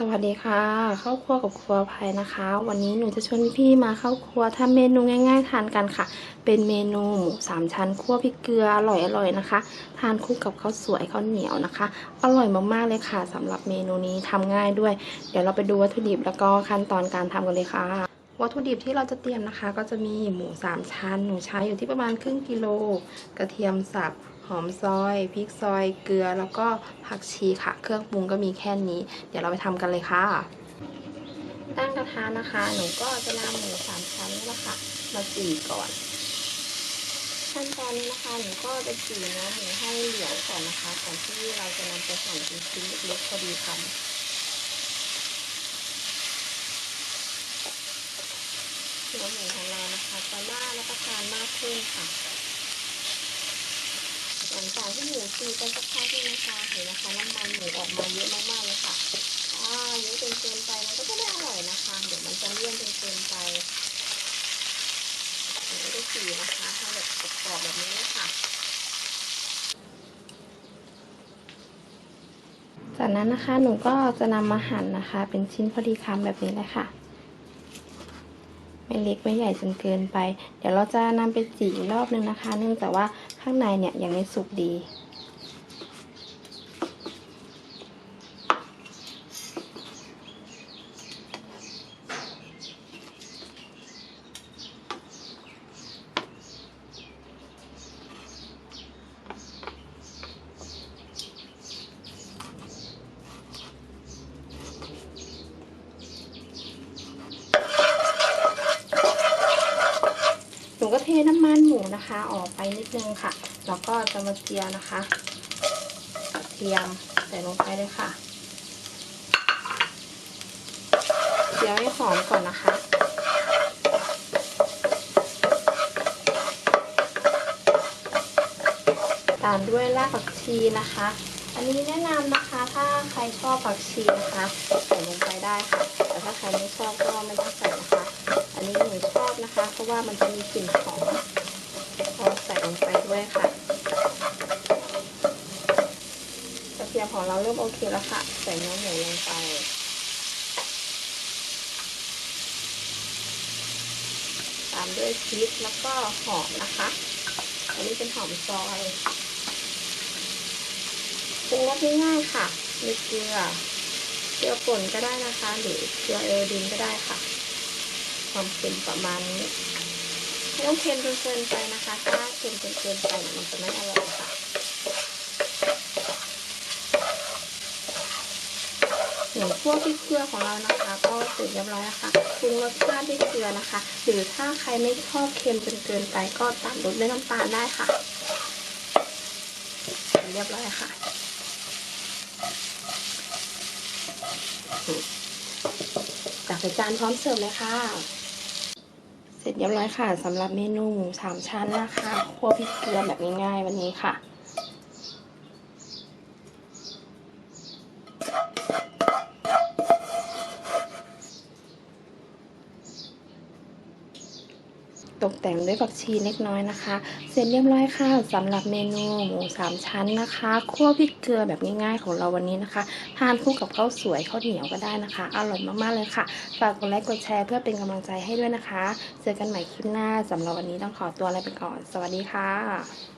สวัสดีค่ะเข้าครัวกับครัวภัยนะคะ วันนี้หนูจะชวนพี่ๆมาเข้าครัวทำเมนูง่าย ๆ ทานกันค่ะ เป็นเมนูหมูสามชั้นคั่วพริกเกลืออร่อยๆนะคะ ทานคู่กับข้าวสวยข้าวเหนียวนะคะ อร่อยมากๆเลยค่ะสำหรับเมนูนี้ทำง่ายด้วย เดี๋ยวเราไปดูวัตถุดิบแล้วก็ขั้นตอนการทำกันเลยค่ะ วัตถุดิบที่เราจะเตรียมนะคะ ก็จะมีหมูสามชั้นหนูใช้อยู่ที่ประมาณครึ่งกิโล กระเทียมสับ หอมซอยพริกซอยเกลือแล้วก็ผักชีค่ะ เครื่องปรุงก็มีแค่นี้ เดี๋ยวเราไปทำกันเลยค่ะ ตั้งกระทะนะคะ หนูก็จะนำหมูสามชั้นนี่แหละค่ะ มาจี่ก่อน ขั้นตอนนี้นะคะหนูก็จะจี่เนื้อหมูให้เหลืองก่อนนะคะก่อนที่เราจะนำไปหั่นเป็นชิ้นเล็กๆพอดีคำเนื้อหมูของเรานะคะจะน่ารับประทานมากขึ้นค่ะ หลั งจากที่หมูจีกันสักพักนึงนะคะเห็นนะคะน้ำมันหมูออกมาเยอะมากๆเลยค่ะถ้าเยอะจนเกินไปมันก็จะไม่อร่อยนะคะ เดี๋ยวมันจะเลี่ยนจนเกินไปหนูก็จะจีนะคะให้แบบกรอบแบบนี้เลยค่ะจากนั้นนะคะหนูก็จะนำมาหั่นนะคะ เป็นชิ้นพอดีคำแบบนี้เลยค่ะ ไม่เล็กไม่ใหญ่จนเกินไป เดี๋ยวเราจะนำไปจีอีกรอบนึงนะคะ เนื่องจากว่าข้างในเนี่ยยังไม่สุกดี นูก็เทน้ำมันหมูนะคะ ออกไปนิดนึงค่ะ แล้วก็จะมาเจียวนะคะกระเทียมใส่ลงไปเลยค่ะเจียวให้หอมก่อนนะคะตามด้วยรากผักชีนะคะ อันนี้แนะนำนะคะ ถ้าใครชอบผักชีนะคะใส่ลงไปได้ค่ะ แต่ถ้าใครไม่ชอบก็ไม่ต้องใส่นะคะ อันนี้หนูช นะคะ เพราะว่ามันจะมีกลิ่นหอมพอใส่ลงไปด้วยค่ะกระเทียมของเราเริ่มโอเคแล้วค่ะ ใส่เนื้อหมูลงไปตามด้วยพริกแล้วก็หอมนะคะ อันนี้เป็นหอมซอยปรุงรสง่ายๆค่ะมีเกลือเกลือป่นก็ได้นะคะ หรือเกลือเอโรดินก็ได้ค่ะ ความเค็มประมาณนี้ไม่ต้องเค็มจนเกินไปนะคะ ถ้าเค็มจนเกินไปมันจะไม่อร่อยค่ะหมูคั่วพริกเกลือของเรานะคะ ก็เสร็จเรียบร้อยแล้วค่ะปรุงรสชาติด้วยเกลือนะคะ หรือถ้าใครไม่ชอบเค็มจนเกินไปก็ตัดรสด้วยน้ำตาลได้ค่ะเสร็จเรียบร้อยค่ะตักใส่จานพร้อมเสิร์ฟเลยค่ะ เสร็จเรียบร้อยค่ะสำหรับเมนูหมูสามชั้นนะคะคั่วพริกเกลือแบบง่ายๆวันนี้ค่ะ ตกแต่งด้วยผักชีเล็กน้อยนะคะ เสร็จเรียบร้อยค่ะสำหรับเมนูหมูสามชั้นนะคะคั่วพริกเกลือแบบง่ายๆของเราวันนี้นะคะ ทานคู่กับข้าวสวยข้าวเหนียวก็ได้นะคะ อร่อยมากๆเลยค่ะ ฝากกดไลค์กดแชร์เพื่อเป็นกำลังใจให้ด้วยนะคะ เจอกันใหม่คลิปหน้าสำหรับวันนี้ต้องขอตัวลาไปก่อน สวัสดีค่ะ